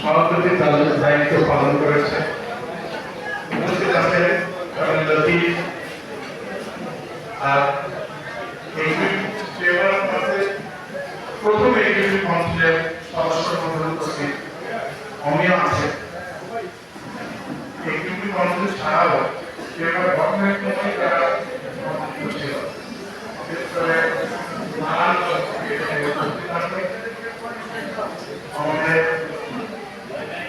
সভাপতি তাদের দায়িত্ব পালন করেছে। উপস্থিত আছে আর প্রথম অমিয় আছে। ছাড়াও যারা সংযুক্ত ছিল বিশেষ করে নানান এখানে উপস্থিত থাকবে আমাদের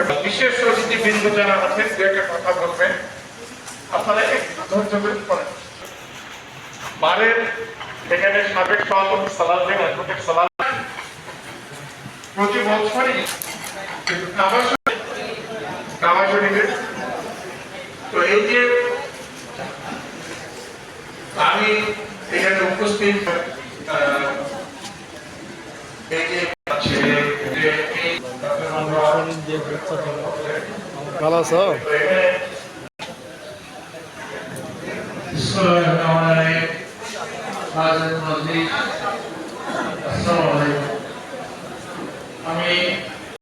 এবং বিশেষ অতিথি বিন্দু যারা আছেন, দু একটা কথা বলবেন। আপনারা একটু ধৈর্য ধরে পড়েন। বারের এখানে সাবেক সভাপতি সালাউদ্দিন অ্যাডভোকেট সালাম। প্রতি বছরই তো এই যে আমি এখানে উপস্থিত ভালো আছো Meclis. Assalamu